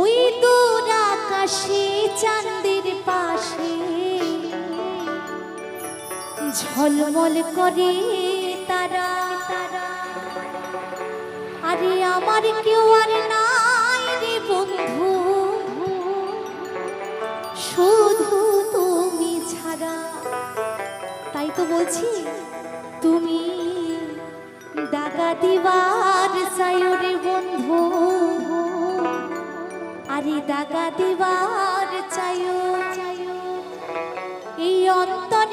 ওই দূর আকাশে, চাঁদের পাশে। ঝলমল করে তারা তারা। আরে আমার কেউ আর নাই রে বন্ধু। শুধু তুমি ছাড়া। তাই তো বলছি, তুমি দাগা দিবার সায়রে বন্ধু দাগা দিবার চায়ো। এই অন্তর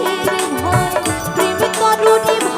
ভয় প্রেম